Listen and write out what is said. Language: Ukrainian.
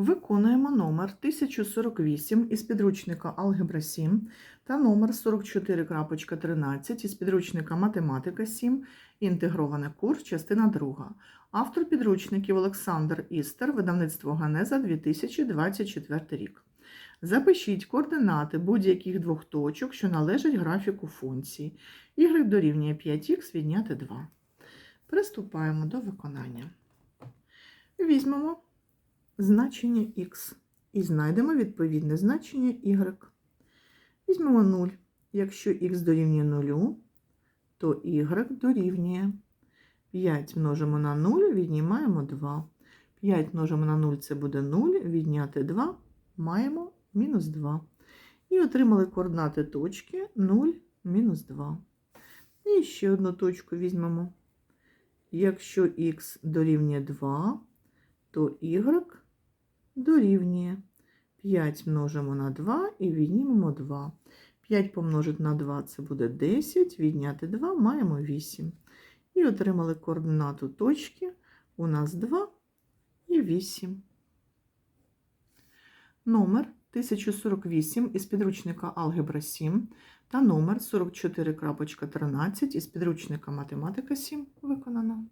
Виконуємо номер 1048 із підручника Алгебра 7 та номер 44.13 із підручника Математика 7, інтегрований курс, частина 2. Автор підручників Олександр Істер, видавництво Ганеза 2024 рік. Запишіть координати будь-яких двох точок, що належать графіку функції. Y дорівнює 5х відняти 2. Приступаємо до виконання. Візьмемо значення х і знайдемо відповідне значення y. Візьмемо 0. Якщо х дорівнює 0, то y дорівнює 5 множимо на 0, віднімаємо 2. 5 множимо на 0 це буде 0, відняти 2, маємо мінус 2. І отримали координати точки 0, мінус 2. І ще одну точку візьмемо. Якщо х дорівнює 2, то y дорівнює 5 множимо на 2 і віднімемо 2. 5 помножити на 2 це буде 10, відняти 2 маємо 8. І отримали координату точки у нас 2 і 8. Номер 1048 із підручника Алгебра 7 та номер 44.13 із підручника Математика 7 виконано.